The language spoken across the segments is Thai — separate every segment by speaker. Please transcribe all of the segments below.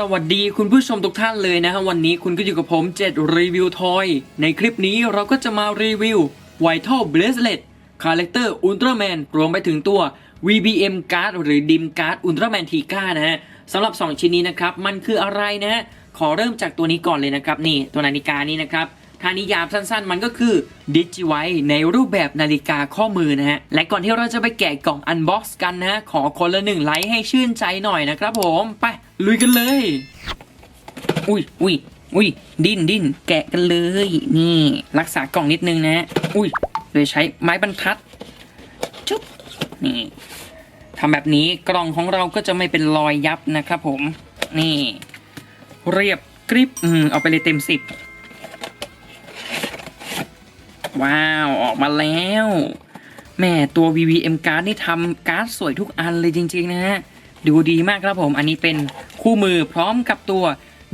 Speaker 1: สวัสดีคุณผู้ชมทุกท่านเลยนะฮะวันนี้คุณก็อยู่กับผมเจ็ดรีวิวทอยในคลิปนี้เราก็จะมารีวิว Vital Bracelet Character Ultraman รวมไปถึงตัว VBM Card หรือดิมการ์ดอุลตร้าแมนทีก้านะฮะสำหรับ 2 ชิ้นนี้นะครับ มันคืออะไรนะฮะขอเริ่มจากตัวนี้ก่อนเลยนะครับ นี่ตัวนาฬิกานี้นะครับ ถ้านิยามสั้นๆ มันก็คือดิจิไวในรูปแบบนาฬิกาข้อมือนะฮะ และก่อนที่เราจะไปแกะกล่องอันบ็อกซ์กันนะฮะขอคนละหนึ่งไลค์ให้ชื่นใจหน่อยนะครับผม ไป ลุยกันเลย อุ้ยอุ้ยอุ้ยดิ้นดิ้นแกะกันเลย นี่ รักษากล่องนิดนึงนะฮะอุ้ยเลยใช้ไม้บรรทัดจุ๊บนี่ทำแบบนี้กล่องของเราก็จะไม่เป็นรอยยับนะครับผม นี่ เรียบกริบอืมเอาไปเลยเต็มสิบ ว้าวออกมาแล้วแม่ตัว VVM card นี่ทำการ์ดสวยทุกอันเลยจริง ๆ นะฮะ ดูดีมากครับผม อันนี้เป็นคู่มือพร้อมกับตัว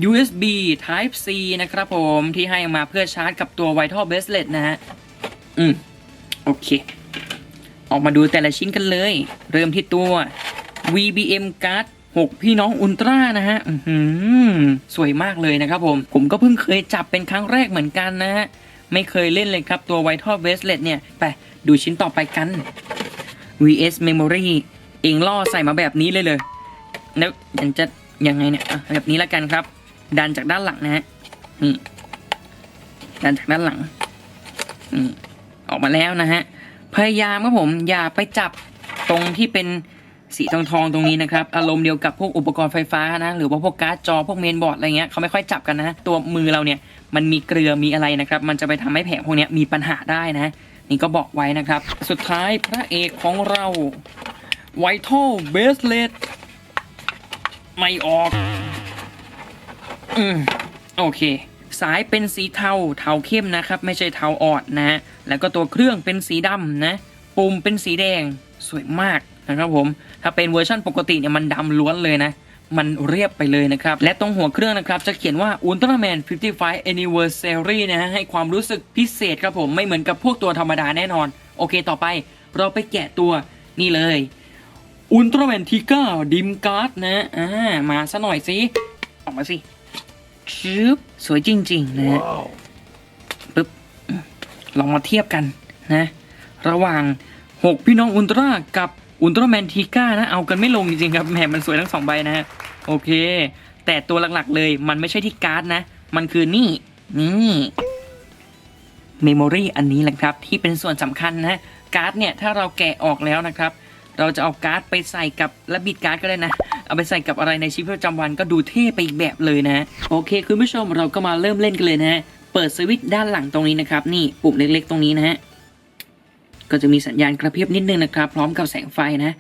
Speaker 1: USB Type C นะครับผมที่ให้มาเพื่อชาร์จกับตัว Vital Bracelet นะฮะ อืม โอเค ออกมาดูแต่ละชิ้นกันเลย เริ่มที่ตัว VBM card 6 พี่น้องอุลตร้านะฮะสวยมากเลยนะครับผม ผมก็เพิ่งเคยจับเป็นครั้งแรกเหมือนกันนะฮะ ไม่เคยเล่นเลยครับตัว Vital Bracelet เนี่ย ไป ดูชิ้นต่อไปกัน VS Memory เองล่อใส่มาแบบนี้เลยเลย แล้วยังจะยังไงเนี่ยแบบนี้แล้วกันครับ ดันจากด้านหลังนะฮะนี่ดันจากด้านหลังนี่ออกมาแล้วนะฮะ พยายามครับผมอย่าไปจับตรงที่เป็นสีทองทองตรงนี้นะครับ อารมณ์เดียวกับพวกอุปกรณ์ไฟฟ้านะ หรือว่าพวกการ์ดจอพวกเมนบอร์ดอะไรเงี้ยเขาไม่ค่อยจับกันนะ ตัวมือเราเนี่ย มันมีเกลือมีอะไรนะครับ มันจะไปทำให้แผงพวกนี้มีปัญหาได้นะ นี่ก็บอกไว้นะครับ สุดท้ายพระเอกของเรา Vital Bracelet ไม่ออก อืมโอเค สายเป็นสีเทาเทาเข้มนะครับ ไม่ใช่เทาอ่อนนะแล้วก็ตัวเครื่องเป็นสีดำนะ ปุ่มเป็นสีแดงสวยมากนะครับผม ถ้าเป็นเวอร์ชั่นปกติเนี่ยมันดำล้วนเลยนะ มันเรียบไปเลยนะครับ และตรงหัวเครื่องนะครับ จะเขียนว่า Ultraman 55 Anniversary นะฮะให้ความรู้สึกพิเศษครับผมไม่เหมือนกับพวกตัวธรรมดาแน่นอน โอเคต่อไปเราไปแกะตัวนี่เลยอุลตร้าแมนทิก้าดิมการ์ดนะอ่ามาซะหน่อยสิ ออกมาสิชึบสวยจริง ๆ นะปึ๊บ ลองมาเทียบกันนะ ระหว่าง 6 พี่น้องอุลตร้ากับ อุลตร้าแมนทิก้านะ เอากันไม่ลงจริงๆครับแหมมันสวยทั้งสองใบนะฮะ โอเค แต่ตัวหลักๆเลยมันไม่ใช่ที่การ์ดนะ มันคือนี่ นี่เมมโมรีอันนี้แหละครับที่เป็นส่วนสำคัญนะการ์ดเนี่ยถ้าเราแกะออกแล้วนะครับ เราจะเอาการ์ดไปใส่กับและบิดการ์ดก็ได้นะ เอาไปใส่กับอะไรในชีวิตประจำวันก็ดูเท่ไปอีกแบบเลยนะ โอเค คุณผู้ชมเราก็มาเริ่มเล่นกันเลยนะฮะเปิดสวิตช์ด้านหลังตรงนี้นะครับ นี่ปุ่มเล็กๆ ตรงนี้นะฮะ ก็จะมีสัญญาณกระพริบนิดนึงนะครับ พร้อมกับแสงไฟนะ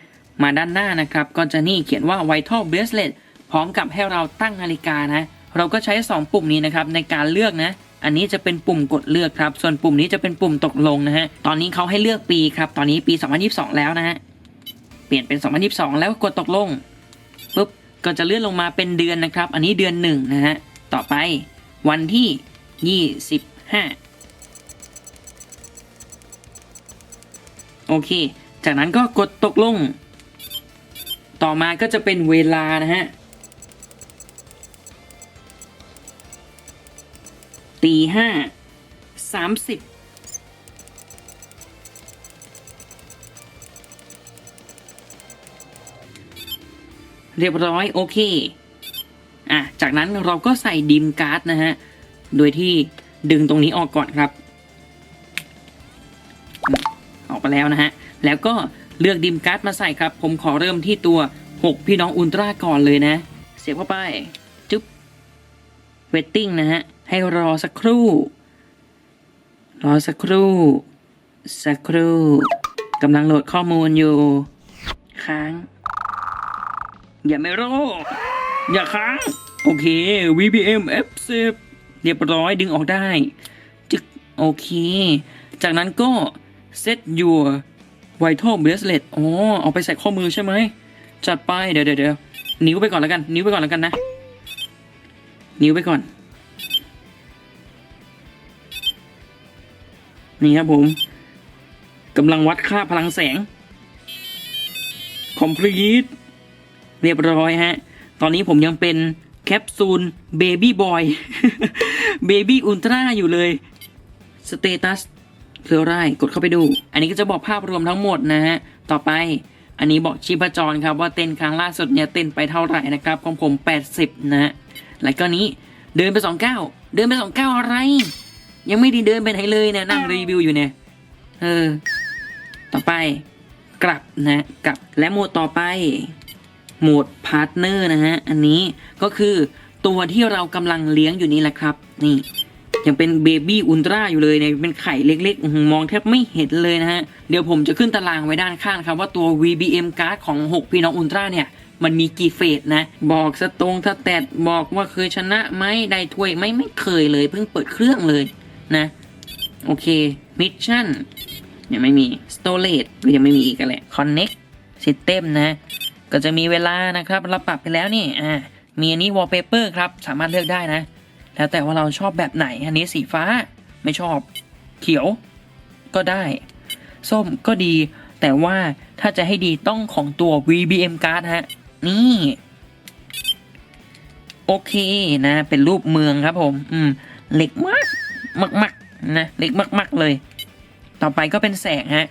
Speaker 1: มาด้านหน้านะครับ ก็จะนี่เขียนว่า Vital Bracelet พร้อมกับให้เราตั้งนาฬิกานะ เราก็ใช้ 2 ปุ่มนี้นะครับในการเลือกนะ อันนี้จะเป็นปุ่มกดเลือกครับ ส่วนปุ่มนี้จะเป็นปุ่มตกลงนะฮะ ตอนนี้เขาให้เลือกปีครับ ตอนนี้ปี 2022 แล้วนะฮะ เปลี่ยนเป็น 2022 แล้วกดตกลงปุ๊บ ก็จะเลื่อนลงมาเป็นเดือนนะครับ อันนี้เดือนหนึ่งนะฮะ ต่อไปวันที่ 25 โอเค จากนั้นก็กดตกลง ต่อมาก็จะเป็นเวลานะฮะตีห้าสามสิบเรียบร้อยโอเค อะ จากนั้นเราก็ใส่ดิมการ์ดนะฮะ โดยที่ดึงตรงนี้ออกก่อนครับ ออกไปแล้วนะฮะ แล้วก็เลือกดิมการ์ดมาใส่ครับ ผมขอเริ่มที่ตัว 6 พี่น้องอุลตร้าก่อนเลยนะ เสียบเข้าไป จุ๊บเวทติ้งนะฮะ ให้รอสักครู่ รอสักครู่ สักครู่กำลังโหลดข้อมูลอยู่ ค้าง อย่าไม่รออย่าค้าง โอเค VBM F10 เรียบร้อยดึงออกได้จึกโอเค จากนั้นก็ set your vital bracelet อ๋อ เอาไปใส่ข้อมือใช่ไหม จัดไปเดี๋ยวเดี๋ยวเดี๋ยวนิ้วไปก่อนแล้วกัน นิ้วไปก่อนแล้วกันนะ นิ้วไปก่อน นี่ครับผมกำลังวัดค่าพลังแสง complete เรียบร้อยฮะ ตอนนี้ผมยังเป็นแคปซูลเบบี้บอย เบบี้อุลตร้าอยู่เลย สเตตัส คืออะไรกดเข้าไปดู อันนี้ก็จะบอกภาพรวมทั้งหมดนะฮะ ต่อไป อันนี้บอกชีพจรครับว่าเต้นครั้งล่าสุดเนี่ยเต้นไปเท่าไหร่นะครับของผม 80 นะฮะ แล้วก็นี้เดินไปสองเก้าเดินไปสองเก้าอะไร ยังไม่ได้เดินไปไหนเลยเนะนั่งรีวิวอยู่เนี่ย เออ ต่อไปกลับนะกลับและโหมดต่อไปโหมดพาร์ทเนอร์นะฮะ อันนี้ก็คือตัวที่เรากำลังเลี้ยงอยู่นี่แหละครับ นี่ ยังเป็นเบบี้อุลตร้าอยู่เลยเนี่ยเป็นไข่เล็กๆ มองแทบไม่เห็นเลยนะฮะ เดี๋ยวผมจะขึ้นตารางไว้ด้านข้างครับว่าตัว VBM card ของ 6 พี่น้องอุลตร้าเนี่ยมันมีกี่เฟสนะ บอกสตรงสแตทบอกว่าเคยชนะไหมได้ถ้วยไหมไม่เคยเลย เพิ่งเปิดเครื่องเลยนะ โอเคมิชชั่นยังไม่มี storage ก็ยังไม่มีอีกกันแหละ connect system นะ ก็จะมีเวลานะครับเราปรับไปแล้วนี่อ่ามีอันนี้ wallpaper ครับ สามารถเลือกได้นะ แล้วแต่ว่าเราชอบแบบไหน อันนี้สีฟ้าไม่ชอบ เขียวก็ได้ ส้มก็ดี แต่ว่าถ้าจะให้ดีต้องของตัว VBM card ฮะ นี่ โอเคนะ เป็นรูปเมืองครับผม อืมเหล็กมากมากๆนะเหล็กมาก ๆ เลย ต่อไปก็เป็นแสงฮะ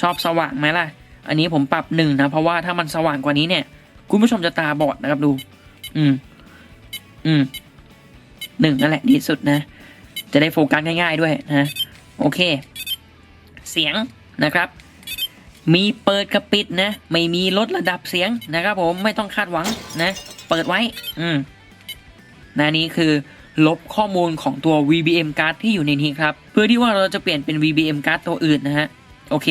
Speaker 1: ชอบสว่างไหมล่ะ อันนี้ผมปรับหนึ่งนะ เพราะว่าถ้ามันสว่างกว่านี้เนี่ย คุณผู้ชมจะตาบอดนะครับดู อืม อืม หนึ่งนั่นแหละดีสุดนะ จะได้โฟกัสง่ายๆด้วยนะโอเค เสียงนะครับ มีเปิดกับปิดนะ ไม่มีลดระดับเสียงนะครับผมไม่ต้องคาดหวังนะ เปิดไว้ อืมนะนี่คือลบข้อมูลของตัว VBM card ที่อยู่ในนี้ครับ เพื่อที่ว่าเราจะเปลี่ยนเป็น VBM card ตัวอื่นนะฮะ โอเค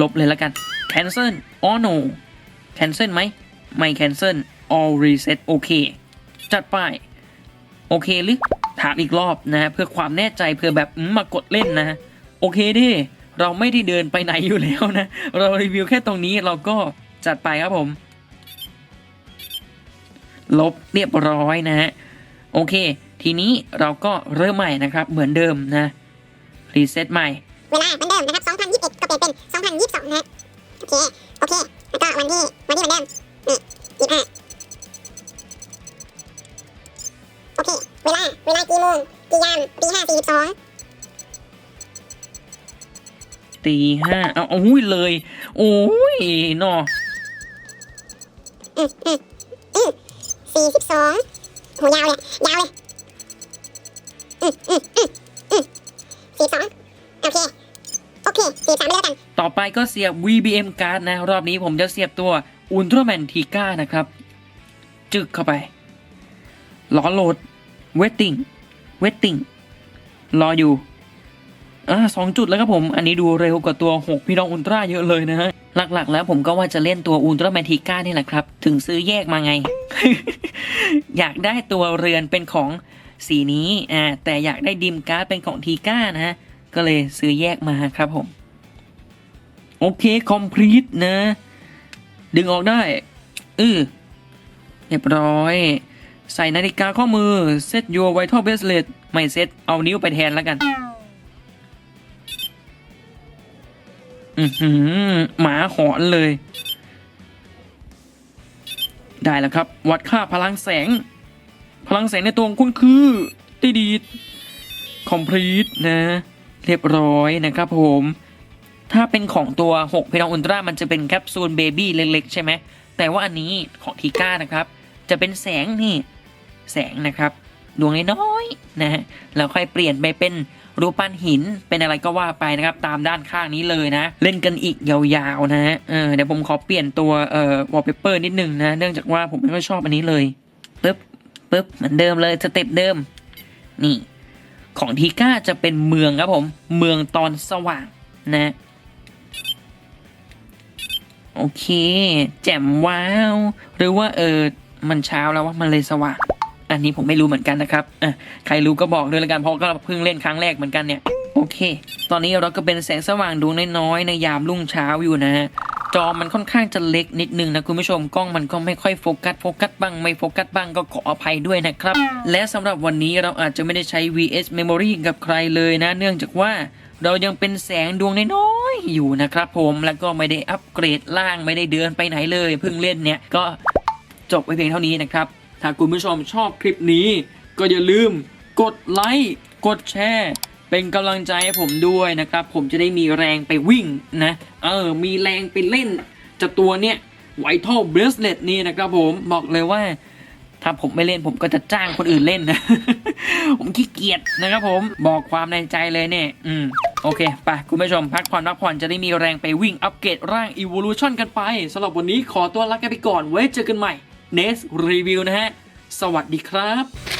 Speaker 1: ลบเลยแล้วกัน cancel or no cancel ไหม ไม่ cancel all reset โอเค จัดไป โอเคหรือถามอีกรอบนะฮะเพื่อความแน่ใจเพื่อแบบอืมมากดเล่นนะฮะโอเคดิเราไม่ได้เดินไปไหนอยู่แล้วนะ เรารีวิวแค่ตรงนี้เราก็จัดไปครับผม ลบเรียบร้อยนะฮะโอเค ทีนี้เราก็เริ่มใหม่นะครับ เหมือนเดิมนะรีเซ็ตใหม่
Speaker 2: เวลาเหมือนเดิมนะครับ2021 ก็เปลี่ยนเป็น 2022 นะฮะโอเค โอเค แล้วก็วันที่วันที่เหมือนเดิมนี่25 เคเวลา เวลากี่โมงกี่ยามตีห้าสี่สิบสอง
Speaker 1: ตีห้าเอาเอาหุ้ยเลย โอ้ยเนอ
Speaker 2: อืมอืมอืมสี่สิบสองโหยาวเลยยาวเลยอืมอืมอืมอืมสี่สองโอเค โอเคสี่สามไปแล้วกัน
Speaker 1: ต่อไปก็เสียบ VBM card นะ รอบนี้ผมจะเสียบตัว Ultraman Tiga นะครับ จึกเข้าไปรอโหลด waiting waiting รออยู่อ่าสองจุดแล้วครับผม อันนี้ดูเร็วกว่าตัว 6 พี่น้องอุลตร้าเยอะเลยนะฮะ หลักๆ แล้วผมก็ว่าจะเล่นตัวอุลตร้าแมนทิก้านี่แหละครับ ถึงซื้อแยกมาไง อยากได้ตัวเรือนเป็นของสีนี้อ่าแต่อยากได้ดิมการ์ดเป็นของทีก้านะฮะ ก็เลยซื้อแยกมาครับผม โอเค คอมพลีทนะ ดึงออกได้ อือเรียบร้อย ใส่นาฬิกาข้อมือ เซต your vital bracelet ไม่เซต เอานิ้วไปแทนแล้วกัน อือหือ หมาหอนเลย ได้แล้วครับ วัดค่าพลังแสง พลังแสงในตัวของคุณคือตีดีดคอมพลีทนะ เรียบร้อยนะครับผม ถ้าเป็นของตัว6พี่น้องอุลตร้ามันจะเป็นแคปซูลเบบี้เล็กๆ ใช่ไหม แต่ว่าอันนี้ของทีก้านะครับ จะเป็นแสงนี่ แสงนะครับ ดวงน้อยๆนะฮะแล้วค่อยเปลี่ยนไปเป็นรูปปั้นหินเป็นอะไรก็ว่าไปนะครับตามด้านข้างนี้เลยนะ เล่นกันอีกยาวๆนะฮะเออเดี๋ยวผมขอเปลี่ยนตัวเอ่อวอลเปเปอร์นิดนึงนะเนื่องจากว่าผมไม่ค่อยชอบอันนี้เลยปึ๊บปึ๊บเหมือนเดิมเลยสเต็ปเดิม นี่ของทีก้าจะเป็นเมืองครับผม เมืองตอนสว่างนะโอเค แจ่มว้าว หรือว่าเออมันเช้าแล้วว่ามันเลยสว่าง อันนี้ผมไม่รู้เหมือนกันนะครับอะใครรู้ก็บอกด้วยละกันเพราะก็เพิ่งเล่นครั้งแรกเหมือนกันเนี่ย โอเค ตอนนี้เราก็เป็นแสงสว่างดวงน้อยๆในยามรุ่งเช้าอยู่นะฮะจอมันค่อนข้างจะเล็กนิดนึงนะคุณผู้ชมกล้องมันก็ไม่ค่อยโฟกัสโฟกัสบ้างไม่โฟกัสบ้างก็ขออภัยด้วยนะครับ และสำหรับวันนี้เราอาจจะไม่ได้ใช้ VS Memory กับใครเลยนะ เนื่องจากว่าเรายังเป็นแสงดวงน้อยๆอยู่นะครับผมแล้วก็ไม่ได้อัปเกรดล่างไม่ได้เดินไปไหนเลยเพิ่งเล่นเนี่ยก็จบไว้เพียงเท่านี้นะครับ ถ้าคุณผู้ชมชอบคลิปนี้ ก็อย่าลืมกดไลค์กดแชร์เป็นกำลังใจให้ผมด้วยนะครับ ผมจะได้มีแรงไปวิ่งนะ เออ มีแรงไปเล่นจะตัวเนี้ยไวท์ท l เบรสเลตนี่นะครับผมบอกเลยว่า ถ้าผมไม่เล่นผมก็จะจ้างคนอื่นเล่นนะ ผมขี้เกียจนะครับผมบอกความในใจเลยเนี่ย อืม โอเค ไป คุณผู้ชมพักผ่อนพักผ่อนจะได้มีแรงไปวิ่งอัปเกรดร่าง Evolution กันไปสำหรับวันนี้ขอตัวลากันไปก่อนไว้เจอกันใหม่ Next Review นะฮะ สวัสดีครับ